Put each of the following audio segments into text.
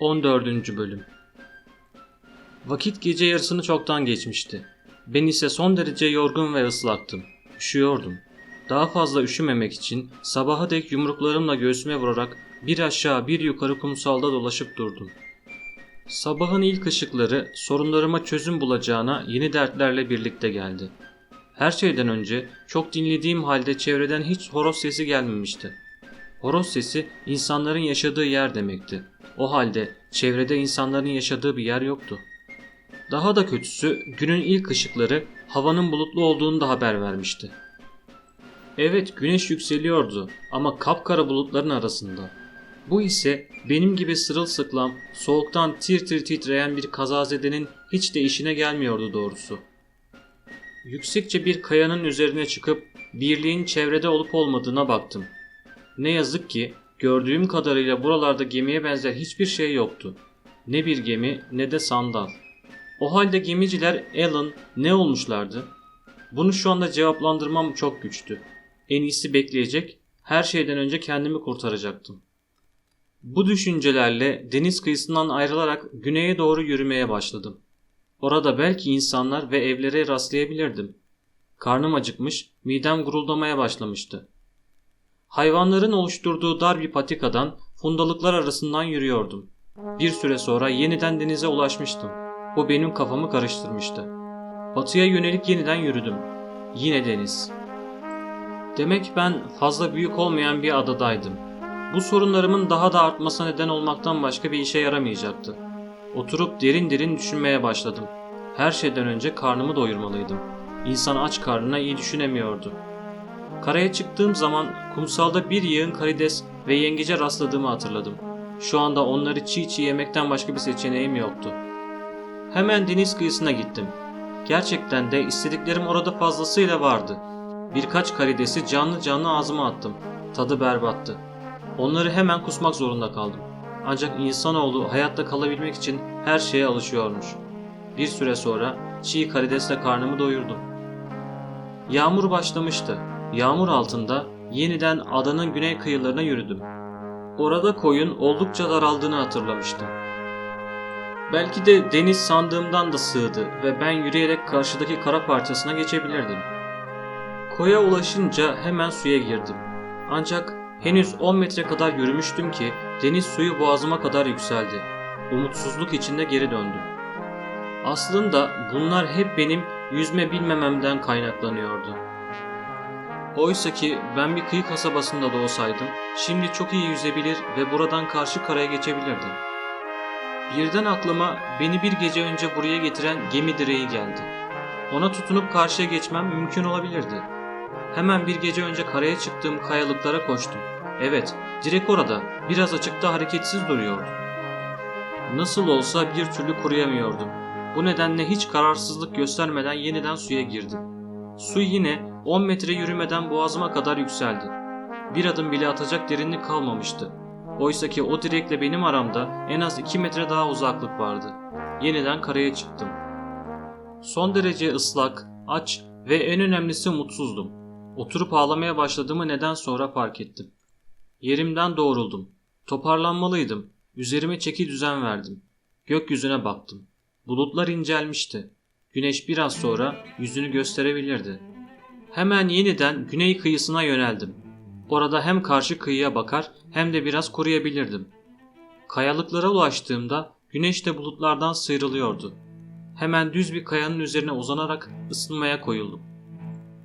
14. Bölüm Vakit gece yarısını çoktan geçmişti. Ben ise son derece yorgun ve ıslaktım. Üşüyordum. Daha fazla üşümemek için sabaha dek yumruklarımla göğsüme vurarak bir aşağı bir yukarı kumsalda dolaşıp durdum. Sabahın ilk ışıkları sorunlarıma çözüm bulacağına yeni dertlerle birlikte geldi. Her şeyden önce çok dinlediğim halde çevreden hiç horoz sesi gelmemişti. Horoz sesi insanların yaşadığı yer demekti. O halde çevrede insanların yaşadığı bir yer yoktu. Daha da kötüsü günün ilk ışıkları havanın bulutlu olduğunu da haber vermişti. Evet güneş yükseliyordu ama kapkara bulutların arasında. Bu ise benim gibi sırılsıklam, soğuktan tir tir titreyen bir kazazedenin hiç de işine gelmiyordu doğrusu. Yüksekçe bir kayanın üzerine çıkıp birliğin çevrede olup olmadığına baktım. Ne yazık ki gördüğüm kadarıyla buralarda gemiye benzer hiçbir şey yoktu. Ne bir gemi ne de sandal. O halde gemiciler Alan ne olmuşlardı? Bunu şu anda cevaplandırmam çok güçtü. En iyisi bekleyecek, her şeyden önce kendimi kurtaracaktım. Bu düşüncelerle deniz kıyısından ayrılarak güneye doğru yürümeye başladım. Orada belki insanlar ve evlere rastlayabilirdim. Karnım acıkmış, midem guruldamaya başlamıştı. Hayvanların oluşturduğu dar bir patikadan fundalıklar arasından yürüyordum. Bir süre sonra yeniden denize ulaşmıştım. Bu benim kafamı karıştırmıştı. Batıya yönelik yeniden yürüdüm. Yine deniz. Demek ben fazla büyük olmayan bir adadaydım. Bu sorunlarımın daha da artmasına neden olmaktan başka bir işe yaramayacaktı. Oturup derin derin düşünmeye başladım. Her şeyden önce karnımı doyurmalıydım. İnsan aç karnına iyi düşünemiyordu. Karaya çıktığım zaman kumsalda bir yığın karides ve yengece rastladığımı hatırladım. Şu anda onları çiğ çiğ yemekten başka bir seçeneğim yoktu. Hemen deniz kıyısına gittim. Gerçekten de istediklerim orada fazlasıyla vardı. Birkaç karidesi canlı canlı ağzıma attım. Tadı berbattı. Onları hemen kusmak zorunda kaldım. Ancak insanoğlu hayatta kalabilmek için her şeye alışıyormuş. Bir süre sonra çiğ karidesle karnımı doyurdum. Yağmur başlamıştı. Yağmur altında yeniden adanın güney kıyılarına yürüdüm. Orada koyun oldukça daraldığını hatırlamıştım. Belki de deniz sandığımdan da sığdı ve ben yürüyerek karşıdaki kara parçasına geçebilirdim. Koya ulaşınca hemen suya girdim. Ancak henüz 10 metre kadar yürümüştüm ki deniz suyu boğazıma kadar yükseldi. Umutsuzluk içinde geri döndüm. Aslında bunlar hep benim yüzme bilmememden kaynaklanıyordu. Oysa ki ben bir kıyı kasabasında doğsaydım şimdi çok iyi yüzebilir ve buradan karşı karaya geçebilirdim. Birden aklıma beni bir gece önce buraya getiren gemi direği geldi. Ona tutunup karşıya geçmem mümkün olabilirdi. Hemen bir gece önce karaya çıktığım kayalıklara koştum. Evet, direk orada, biraz açıkta hareketsiz duruyordu. Nasıl olsa bir türlü kuruyamıyordum. Bu nedenle hiç kararsızlık göstermeden yeniden suya girdim. Su yine 10 metre yürümeden boğazıma kadar yükseldi. Bir adım bile atacak derinlik kalmamıştı. Oysa ki o direkle benim aramda en az 2 metre daha uzaklık vardı. Yeniden karaya çıktım. Son derece ıslak, aç ve en önemlisi mutsuzdum. Oturup ağlamaya başladığımı neden sonra fark ettim. Yerimden doğruldum. Toparlanmalıydım. Üzerime çeki düzen verdim. Gökyüzüne baktım. Bulutlar incelmişti. Güneş biraz sonra yüzünü gösterebilirdi. Hemen yeniden güney kıyısına yöneldim. Orada hem karşı kıyıya bakar hem de biraz koruyabilirdim. Kayalıklara ulaştığımda güneş de bulutlardan sıyrılıyordu. Hemen düz bir kayanın üzerine uzanarak ısınmaya koyuldum.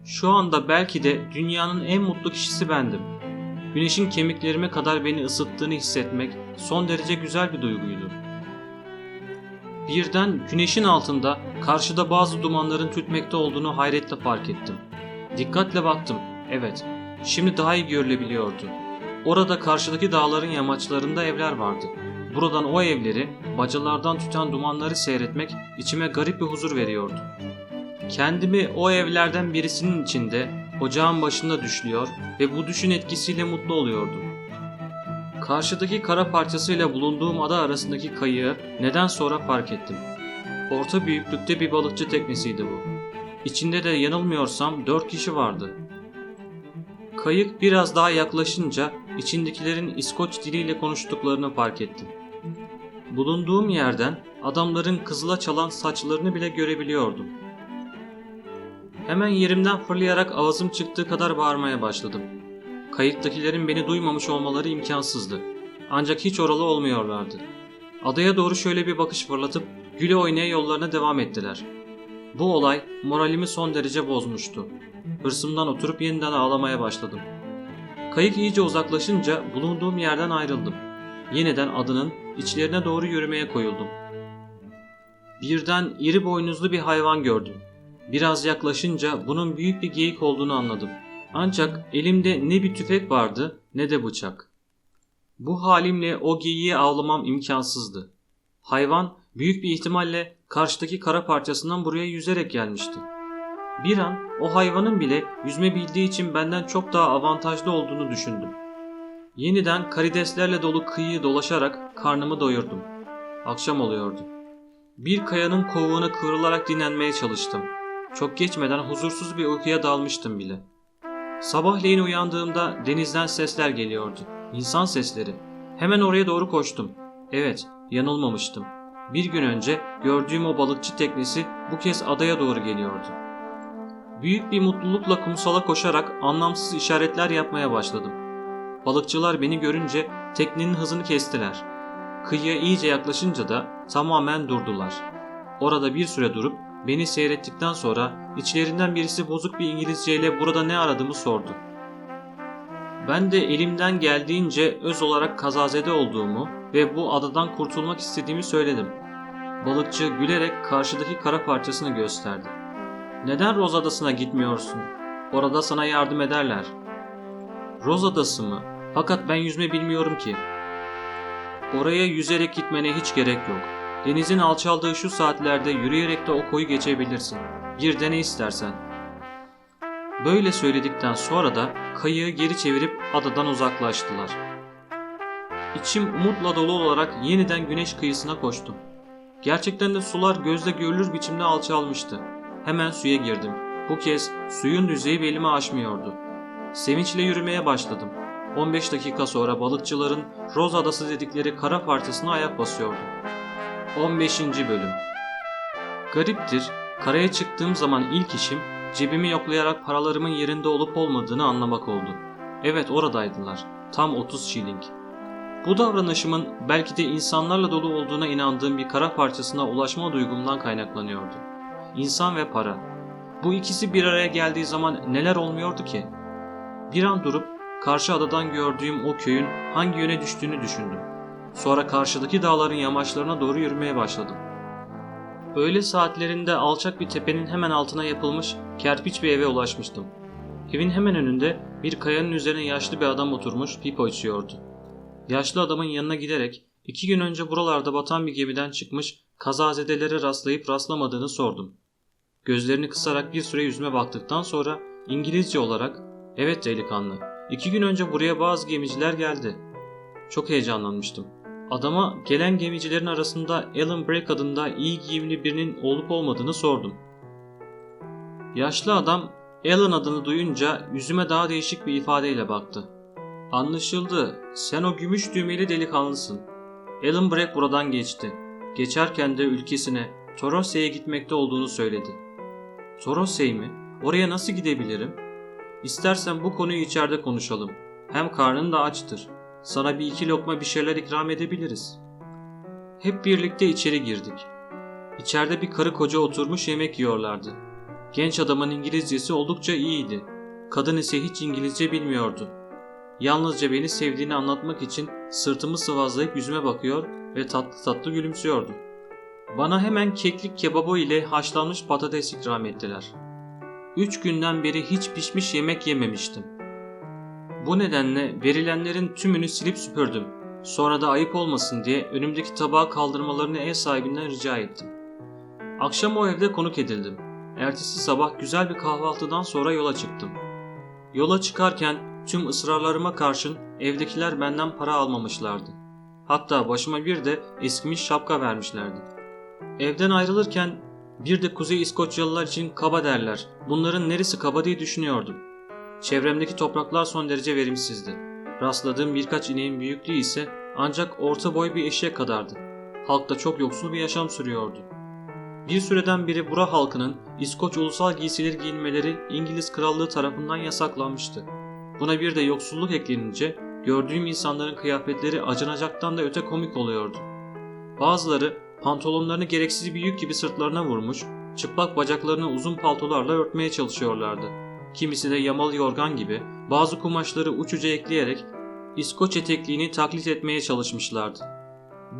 Şu anda belki de dünyanın en mutlu kişisi bendim. Güneşin kemiklerime kadar beni ısıttığını hissetmek son derece güzel bir duyguydu. Birden güneşin altında karşıda bazı dumanların tütmekte olduğunu hayretle fark ettim. Dikkatle baktım. Evet, şimdi daha iyi görülebiliyordu. Orada karşıdaki dağların yamaçlarında evler vardı. Buradan o evleri, bacalardan tüten dumanları seyretmek içime garip bir huzur veriyordu. Kendimi o evlerden birisinin içinde, ocağın başında düşlüyor ve bu düşün etkisiyle mutlu oluyordum. Karşıdaki kara parçasıyla bulunduğum ada arasındaki kayığı neden sonra fark ettim. Orta büyüklükte bir balıkçı teknesiydi bu. İçinde de yanılmıyorsam dört kişi vardı. Kayık biraz daha yaklaşınca içindekilerin İskoç diliyle konuştuklarını fark ettim. Bulunduğum yerden adamların kızıla çalan saçlarını bile görebiliyordum. Hemen yerimden fırlayarak avazım çıktığı kadar bağırmaya başladım. Kayıttakilerin beni duymamış olmaları imkansızdı. Ancak hiç oralı olmuyorlardı. Adaya doğru şöyle bir bakış fırlatıp güle oynaya yollarına devam ettiler. Bu olay moralimi son derece bozmuştu. Hırsımdan oturup yeniden ağlamaya başladım. Kayık iyice uzaklaşınca bulunduğum yerden ayrıldım. Yeniden adının içlerine doğru yürümeye koyuldum. Birden iri boynuzlu bir hayvan gördüm. Biraz yaklaşınca bunun büyük bir geyik olduğunu anladım. Ancak elimde ne bir tüfek vardı ne de bıçak. Bu halimle o geyiği avlamam imkansızdı. Hayvan büyük bir ihtimalle karşıdaki kara parçasından buraya yüzerek gelmişti. Bir an o hayvanın bile yüzme bildiği için benden çok daha avantajlı olduğunu düşündüm. Yeniden karideslerle dolu kıyıyı dolaşarak karnımı doyurdum. Akşam oluyordu. Bir kayanın kovuğuna kıvrılarak dinlenmeye çalıştım. Çok geçmeden huzursuz bir uykuya dalmıştım bile. Sabahleyin uyandığımda denizden sesler geliyordu. İnsan sesleri. Hemen oraya doğru koştum. Evet, yanılmamıştım. Bir gün önce gördüğüm o balıkçı teknesi bu kez adaya doğru geliyordu. Büyük bir mutlulukla kumsala koşarak anlamsız işaretler yapmaya başladım. Balıkçılar beni görünce teknenin hızını kestiler. Kıyıya iyice yaklaşınca da tamamen durdular. Orada bir süre durup beni seyrettikten sonra içlerinden birisi bozuk bir İngilizceyle burada ne aradığımı sordu. Ben de elimden geldiğince öz olarak kazazede olduğumu ve bu adadan kurtulmak istediğimi söyledim. Balıkçı gülerek karşıdaki kara parçasını gösterdi. Neden Roz Adası'na gitmiyorsun? Orada sana yardım ederler. Roz Adası mı? Fakat ben yüzme bilmiyorum ki. Oraya yüzerek gitmene hiç gerek yok. Denizin alçaldığı şu saatlerde yürüyerek de o koyu geçebilirsin. Bir dene istersen. Böyle söyledikten sonra da kayığı geri çevirip adadan uzaklaştılar. İçim umutla dolu olarak yeniden güneş kıyısına koştum. Gerçekten de sular gözle görülür biçimde alçalmıştı. Hemen suya girdim. Bu kez suyun düzeyi belimi aşmıyordu. Sevinçle yürümeye başladım. 15 dakika sonra balıkçıların Roz Adası dedikleri kara parçasına ayak basıyordum. 15. Bölüm Gariptir, karaya çıktığım zaman ilk işim cebimi yoklayarak paralarımın yerinde olup olmadığını anlamak oldu. Evet oradaydılar. Tam 30 şiling. Bu davranışımın belki de insanlarla dolu olduğuna inandığım bir kara parçasına ulaşma duygumdan kaynaklanıyordu. İnsan ve para. Bu ikisi bir araya geldiği zaman neler olmuyordu ki? Bir an durup karşı adadan gördüğüm o köyün hangi yöne düştüğünü düşündüm. Sonra karşıdaki dağların yamaçlarına doğru yürümeye başladım. Öğle saatlerinde alçak bir tepenin hemen altına yapılmış kerpiç bir eve ulaşmıştım. Evin hemen önünde bir kayanın üzerine yaşlı bir adam oturmuş pipo içiyordu. Yaşlı adamın yanına giderek iki gün önce buralarda batan bir gemiden çıkmış kazazedelere rastlayıp rastlamadığını sordum. Gözlerini kısarak bir süre yüzüme baktıktan sonra İngilizce olarak ''Evet delikanlı, iki gün önce buraya bazı gemiciler geldi.'' Çok heyecanlanmıştım. Adama gelen gemicilerin arasında Alan Brake adında iyi giyimli birinin olup olmadığını sordum. Yaşlı adam Alan adını duyunca yüzüme daha değişik bir ifadeyle baktı. Anlaşıldı. Sen o gümüş düğmeli delikanlısın. Alan Brake buradan geçti. Geçerken de ülkesine Torose'ye gitmekte olduğunu söyledi. Torosey mi? Oraya nasıl gidebilirim? İstersen bu konuyu içeride konuşalım. Hem karnın da açtır. Sana bir iki lokma bir şeyler ikram edebiliriz. Hep birlikte içeri girdik. İçeride bir karı koca oturmuş yemek yiyorlardı. Genç adamın İngilizcesi oldukça iyiydi. Kadın ise hiç İngilizce bilmiyordu. Yalnızca beni sevdiğini anlatmak için sırtımı sıvazlayıp yüzüme bakıyor ve tatlı tatlı gülümsüyordu. Bana hemen keklik kebabı ile haşlanmış patates ikram ettiler. Üç günden beri hiç pişmiş yemek yememiştim. Bu nedenle verilenlerin tümünü silip süpürdüm. Sonra da ayıp olmasın diye önümdeki tabağı kaldırmalarını ev sahibinden rica ettim. Akşam o evde konuk edildim. Ertesi sabah güzel bir kahvaltıdan sonra yola çıktım. Yola çıkarken tüm ısrarlarıma karşın evdekiler benden para almamışlardı. Hatta başıma bir de eskimiş şapka vermişlerdi. Evden ayrılırken bir de Kuzey İskoçyalılar için kaba derler. Bunların neresi kaba diye düşünüyordum. Çevremdeki topraklar son derece verimsizdi. Rastladığım birkaç ineğin büyüklüğü ise ancak orta boy bir eşek kadardı. halkta çok yoksul bir yaşam sürüyordu. Bir süreden beri bura halkının İskoç ulusal giysileri giyinmeleri İngiliz krallığı tarafından yasaklanmıştı. Buna bir de yoksulluk eklenince gördüğüm insanların kıyafetleri acınacaktan da öte komik oluyordu. Bazıları pantolonlarını gereksiz bir yük gibi sırtlarına vurmuş, çıplak bacaklarını uzun paltolarla örtmeye çalışıyorlardı. Kimisi de yamalı yorgan gibi bazı kumaşları uç uca ekleyerek İskoç etekliğini taklit etmeye çalışmışlardı.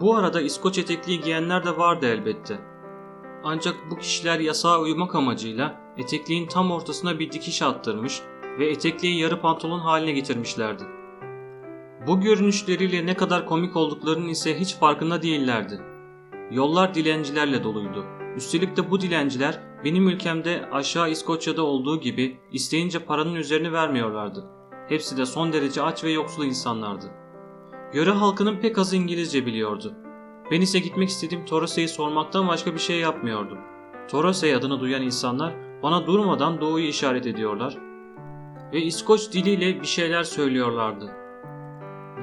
Bu arada İskoç etekliği giyenler de vardı elbette. Ancak bu kişiler yasağa uymak amacıyla etekliğin tam ortasına bir dikiş attırmış ve etekliği yarı pantolon haline getirmişlerdi. Bu görünüşleriyle ne kadar komik olduklarının ise hiç farkında değillerdi. Yollar dilencilerle doluydu. Üstelik de bu dilenciler benim ülkemde aşağı İskoçya'da olduğu gibi isteyince paranın üzerini vermiyorlardı. Hepsi de son derece aç ve yoksul insanlardı. Yöre halkının pek az İngilizce biliyordu. Ben ise gitmek istediğim Torosey'i sormaktan başka bir şey yapmıyordum. Torosey adını duyan insanlar bana durmadan doğuyu işaret ediyorlar ve İskoç diliyle bir şeyler söylüyorlardı.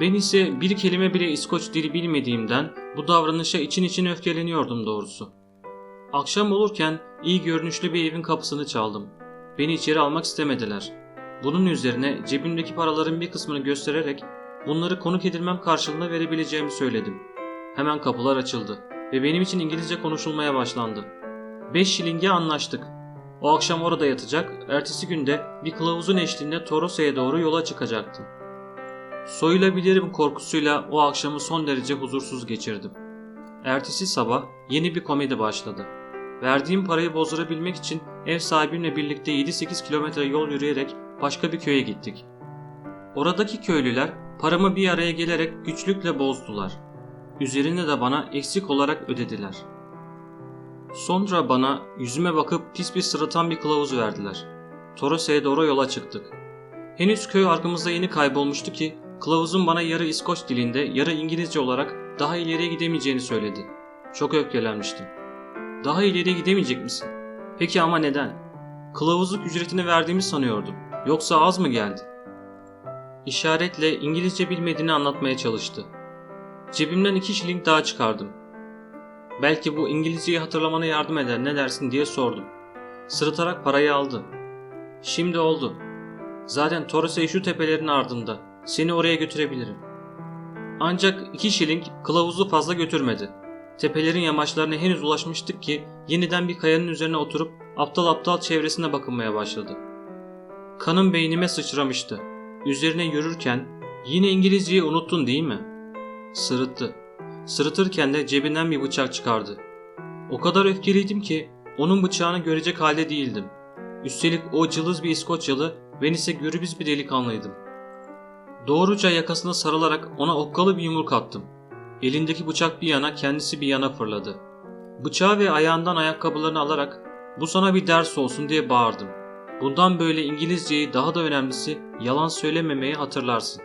Ben ise bir kelime bile İskoç dili bilmediğimden bu davranışa için için öfkeleniyordum doğrusu. Akşam olurken iyi görünüşlü bir evin kapısını çaldım. Beni içeri almak istemediler. Bunun üzerine cebimdeki paraların bir kısmını göstererek bunları konuk edilmem karşılığında verebileceğimi söyledim. Hemen kapılar açıldı ve benim için İngilizce konuşulmaya başlandı. 5 şilinge anlaştık. O akşam orada yatacak, ertesi günde bir kılavuzun eşliğinde Torosa'ya doğru yola çıkacaktım. Soyulabilirim korkusuyla o akşamı son derece huzursuz geçirdim. Ertesi sabah yeni bir komedi başladı. Verdiğim parayı bozdurabilmek için ev sahibimle birlikte 7-8 kilometre yol yürüyerek başka bir köye gittik. Oradaki köylüler paramı bir araya gelerek güçlükle bozdular. Üzerine de bana eksik olarak ödediler. Sonra bana yüzüme bakıp pis bir sırıtan bir kılavuz verdiler. Torosa'ya doğru yola çıktık. Henüz köy arkamızda yeni kaybolmuştu ki kılavuzun bana yarı İskoç dilinde yarı İngilizce olarak daha ileriye gidemeyeceğini söyledi. Çok öfkelenmiştim. Daha ileriye gidemeyecek misin? Peki ama neden? Kılavuzluk ücretini verdiğimi sanıyordum. Yoksa az mı geldi? İşaretle İngilizce bilmediğini anlatmaya çalıştı. Cebimden iki şiling daha çıkardım. Belki bu İngilizceyi hatırlamana yardım eder ne dersin diye sordum. Sırıtarak parayı aldı. Şimdi oldu. Zaten Torosey şu tepelerin ardında. Seni oraya götürebilirim. Ancak iki şiling kılavuzu fazla götürmedi. Tepelerin yamaçlarına henüz ulaşmıştık ki yeniden bir kayanın üzerine oturup aptal aptal çevresine bakınmaya başladı. Kanım beynime sıçramıştı. Üzerine yürürken yine İngilizceyi unuttun değil mi? Sırıttı. Sırıtırken de cebinden bir bıçak çıkardı. O kadar öfkeliydim ki onun bıçağını görecek halde değildim. Üstelik o cılız bir İskoçyalı ben ise gürbüz bir delikanlıydım. Doğruca yakasına sarılarak ona okkalı bir yumruk attım. Elindeki bıçak bir yana kendisi bir yana fırladı. Bıçağı ve ayağından ayakkabılarını alarak bu sana bir ders olsun diye bağırdım. Bundan böyle İngilizceyi daha da önemlisi yalan söylememeyi hatırlarsın.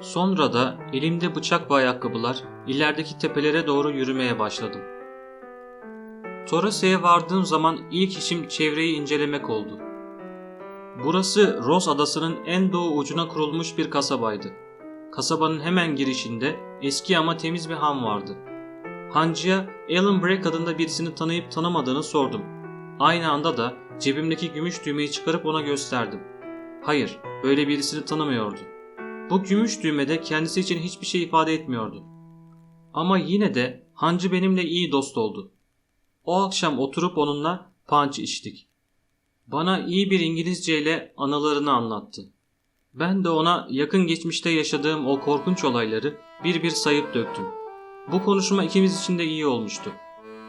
Sonra da elimde bıçak ve ayakkabılar ilerideki tepelere doğru yürümeye başladım. Torase'ye vardığım zaman ilk işim çevreyi incelemek oldu. Burası Ross adasının en doğu ucuna kurulmuş bir kasabaydı. Kasabanın hemen girişinde eski ama temiz bir han vardı. Hancıya Alan Breck adında birisini tanıyıp tanımadığını sordum. Aynı anda da cebimdeki gümüş düğmeyi çıkarıp ona gösterdim. Hayır, böyle birisini tanımıyordu. Bu gümüş düğme de kendisi için hiçbir şey ifade etmiyordu. Ama yine de hancı benimle iyi dost oldu. O akşam oturup onunla punch içtik. Bana iyi bir İngilizce ile anılarını anlattı. Ben de ona yakın geçmişte yaşadığım o korkunç olayları bir bir sayıp döktüm. Bu konuşma ikimiz için de iyi olmuştu.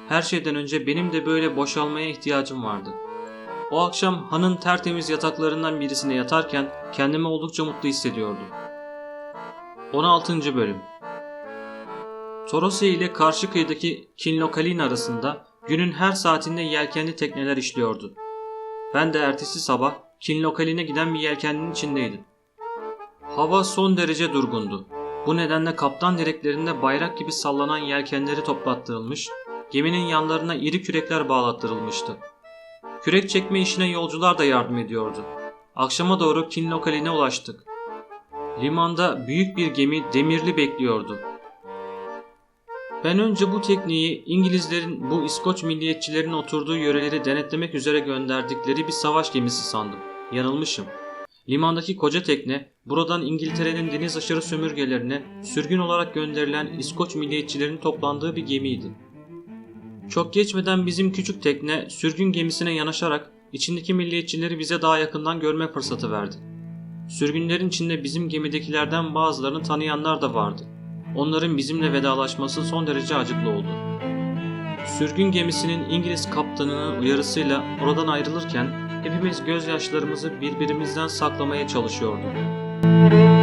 Her şeyden önce benim de böyle boşalmaya ihtiyacım vardı. O akşam hanın tertemiz yataklarından birisine yatarken kendimi oldukça mutlu hissediyordum. 16. Bölüm Torose ile karşı kıyıdaki Kinlokalin arasında günün her saatinde yelkenli tekneler işliyordu. Ben de ertesi sabah Kinlokalin'e giden bir yelkenlinin içindeydim. Hava son derece durgundu. Bu nedenle kaptan direklerinde bayrak gibi sallanan yelkenleri toplattırılmış, geminin yanlarına iri kürekler bağlattırılmıştı. Kürek çekme işine yolcular da yardım ediyordu. Akşama doğru Kinlokalin'e ulaştık. Limanda büyük bir gemi demirli bekliyordu. Ben önce bu tekniği İngilizlerin bu İskoç milliyetçilerin oturduğu yöreleri denetlemek üzere gönderdikleri bir savaş gemisi sandım. Yanılmışım. Limandaki koca tekne buradan İngiltere'nin deniz aşırı sömürgelerine sürgün olarak gönderilen İskoç milliyetçilerin toplandığı bir gemiydi. Çok geçmeden bizim küçük tekne sürgün gemisine yanaşarak içindeki milliyetçileri bize daha yakından görme fırsatı verdi. Sürgünlerin içinde bizim gemidekilerden bazılarını tanıyanlar da vardı. Onların bizimle vedalaşması son derece acıklı oldu. Sürgün gemisinin İngiliz kaptanının uyarısıyla oradan ayrılırken hepimiz gözyaşlarımızı birbirimizden saklamaya çalışıyorduk.